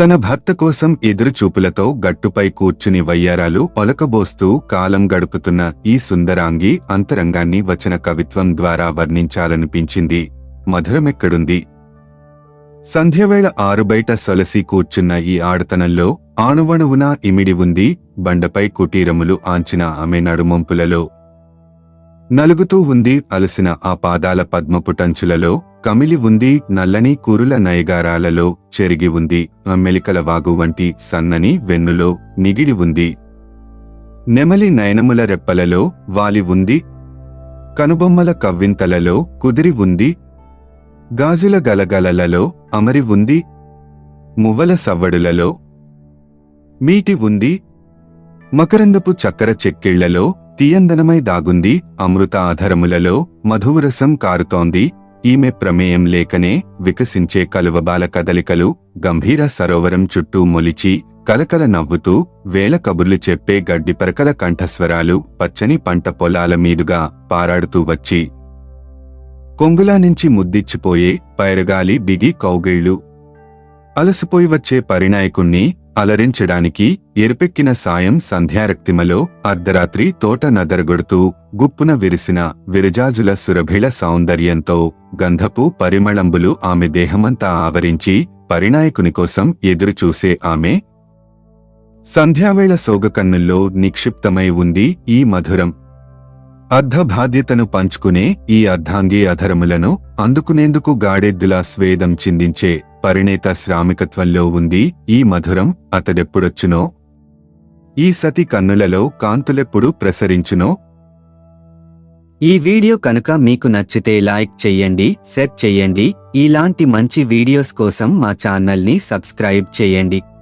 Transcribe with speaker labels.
Speaker 1: తన భర్త కోసం ఎదురుచూపులతో గట్టుపై కూర్చుని వయ్యారాలు ఒలకబోస్తూ కాలం గడుపుతున్న ఈ సుందరాంగి అంతరంగాన్ని వచన కవిత్వం ద్వారా వర్ణించాలనిపించింది. మధురమెక్కడుంది. సంధ్యవేళ ఆరుబయట సొలసి కూర్చున్న ఈ ఆడతనంలో ఆణువణువున ఇమిడి ఉంది. బండపై కుటీరములు ఆంచిన ఆమె నడుమొంపులలో నలుగుతూ ఉంది. అలసిన ఆ పాదాల పద్మపుటంచులలో కమిలి ఉంది నల్లని కురుల నయగారాలలో చెరిగి ఉంది మెలికల వాగు వంటి సన్నని వెన్నులో నిగిడి ఉంది. నెమలి నయనముల రెప్పలలో వాలి ఉంది. కనుబొమ్మల కవ్వింతలలో కుదిరి ఉంది. గాజుల గలగలలలో అమరి ఉంది. మువ్వల సవ్వడులలో మీటి ఉంది. మకరందపు చక్కెర చెక్కిళ్ళలో తీయందనమై దాగుంది. అమృత ఆధరములలో మధువరసం కారుతోంది. ఈమె ప్రమేయం లేకనే వికసించే కలువబాల కదలికలు గంభీర సరోవరం చుట్టూ మొలిచి కలకల నవ్వుతూ వేల కబుర్లు చెప్పే గడ్డిపరకల కంఠస్వరాలు పచ్చని పంట పొలాల మీదుగా పారాడుతూ వచ్చి కొంగులా నుంచి ముద్దిచ్చిపోయే పైరగాలి బిగి కౌగిళ్ళు. అలసిపోయి వచ్చే పరిణాయకుణ్ణి అలరించడానికి ఎరుపెక్కిన సాయం సంధ్యారక్తిమలో అర్ధరాత్రి తోట నదరగొడుతూ గుప్పున విరిసిన విరజాజుల సురభిళ సౌందర్యంతో గంధపు పరిమళంబులు ఆమె దేహమంతా ఆవరించి పరిణాయకుని కోసం ఎదురుచూసే ఆమె. సంధ్యావేళ సోగకన్నుల్లో నిక్షిప్తమై ఉంది ఈ మధురం. అర్ధ బాధ్యతను పంచుకునే ఈ అర్ధాంగి అధరములను అందుకునేందుకు గాడెద్దులా స్వేదం చిందించే పరిణేత శ్రామికత్వంలో ఉంది ఈ మధురం అతడెప్పుడొచ్చునో? ఈ సతి కన్నులలో కాంతులెప్పుడు ప్రసరించునో?
Speaker 2: ఈ వీడియో కనుక మీకు నచ్చితే లైక్ చెయ్యండి షేర్ చెయ్యండి. ఇలాంటి మంచి వీడియోస్ కోసం మా ఛానల్ని సబ్స్క్రైబ్ చేయండి